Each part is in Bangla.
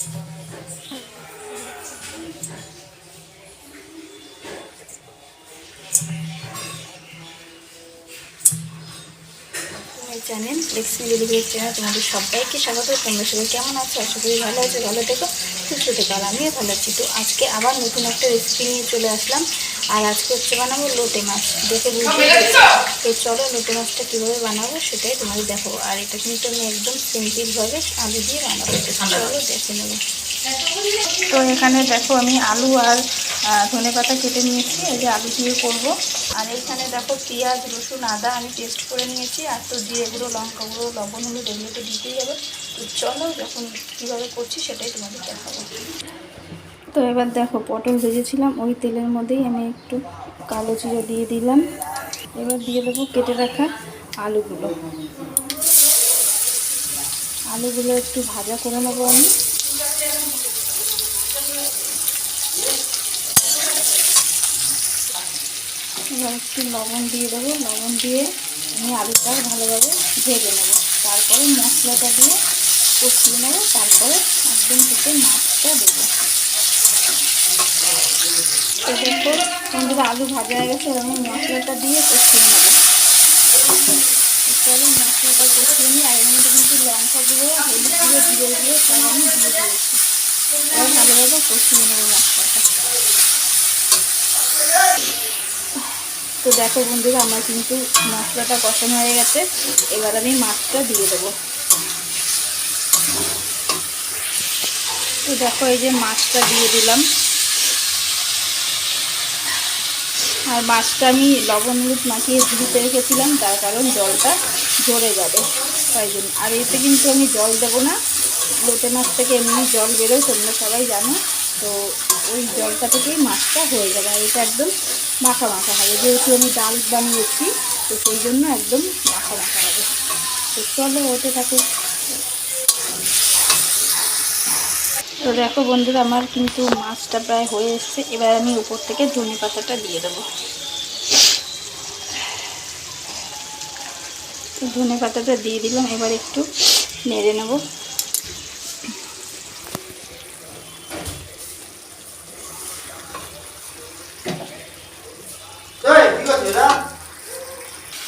Thank you. Channel Laxmi delivery channel তোমাদের সবাইকে স্বাগত। তোমরা সবাই কেমন আছো? আশা করি ভালো আছো ভালো থেকো সুস্থ থেকো। আর আমিও ভালো আছি। তো আজকে আবার নতুন একটা রেসিপি নিয়ে চলে আসলাম। আর আজকে হচ্ছে বানাবো লোটে মাছ। দেখে বুঝতে। তো চলো লোটে মাছটা কীভাবে বানাবো সেটাই তোমাদের দেখো। আর এটা কিন্তু আমি একদম সিম্পলভাবে আলু দিয়ে বানাবো। চলো দেখে নেব। তো এখানে দেখো আমি আলু আর ধনে পাতা কেটে নিয়েছি, এই যে আলু দিয়ে করব। আর এখানে দেখো পেঁয়াজ, রসুন, আদা আমি পেস্ট করে নিয়েছি, আর তো দিয়ে গুঁড়ো লঙ্কা গুঁড়ো, লবণ হলুদ এগুলো তো দিতেই হবে। তো চলো যখন কীভাবে করছি সেটাই তোমাদের দেখাবো। তো এবার দেখো পটল ভেজেছিলাম, ওই তেলের মধ্যেই আমি একটু কালো জিরা দিয়ে দিলাম। এবার দিয়ে দেবো কেটে রাখা আলুগুলো। আলুগুলো একটু ভাজা করে নেব আমি। এবার একটু লবণ দিয়ে দেবো। লবণ দিয়ে আমি আলুটা ভালোভাবে ভেজে নেব। তারপরে মশলাটা দিয়ে কষিয়ে নেব। তারপরে একদম থেকে মাছটা দেবো। তো দেখো আলু ভাজা হয়ে গেছে। আমি মশলাটা দিয়ে কষিয়ে নেব। তারপরে মশলাটা কষিয়ে নিই আর এর মধ্যে কিন্তু লঙ্কা গুঁড়ো হলুদ গুঁড়ো জিরে গুঁড়ো সব আমি দিয়ে দিয়েছি। এবার ভালোভাবে কষিয়ে নেব মশলাটা। তো দেখো বন্ধুরা, আমার কিন্তু মশলাটা কষানো হয়ে গেছে। এবার আমি মাছটা দিয়ে দেবো। তো দেখো, এই যে মাছটা দিয়ে দিলাম। আর মাছটা আমি লবণ হলুদ মাখিয়ে ধুতে রেখেছিলাম, তার কারণ জলটা ঝরে যাবে। তাই জন্য। আর এতে কিন্তু আমি জল দেবো না। লোটে মাছ থেকে এমনি জল বেরোয়, তোমরা সবাই জানো। তো ওই জলটা থেকেই মাছটা হয়ে যাবে। আর এটা একদম মাখা মাখা হবে। যেহেতু আমি ডাল বানিয়েছি, তো সেই জন্য একদম মাখা মাখা হবে। তো চলো, ওতে থাকুক তো দেখো বন্ধুরা, আমার কিন্তু মাছটা প্রায় হয়ে এসছে। এবার আমি উপর থেকে ধনে পাতাটা দিয়ে দেবো। ধনে পাতাটা দিয়ে দিলাম, এবার একটু নেড়ে নেব।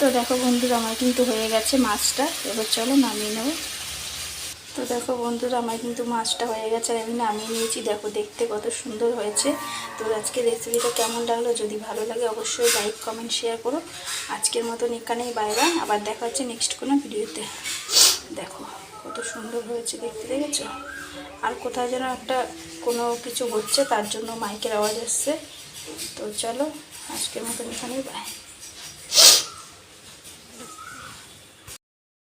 তো দেখো বন্ধুরা, আমার কিন্তু হয়ে গেছে মাছটা। এবার চলো নামিয়ে নেব। তো দেখো বন্ধুরা, আমার কিন্তু মাছটা হয়ে গেছে আর আমি নামিয়ে নিয়েছি। দেখো, দেখতে কত সুন্দর হয়েছে। তো আজকে রেসিপিটা কেমন লাগল? যদি ভালো লাগে অবশ্যই লাইক কমেন্ট শেয়ার করো। আজকের মতন এখানেই বাইরে আবার দেখা হচ্ছে নেক্সট কোনো ভিডিওতে দেখো, কত সুন্দর হয়েছে দেখতে, দেখেছ? আর কোথাও যেন একটা কোনো কিছু হচ্ছে, তার জন্য মাইকের আওয়াজ আসছে। তো চলো, আজকের মতন এখানেই বাই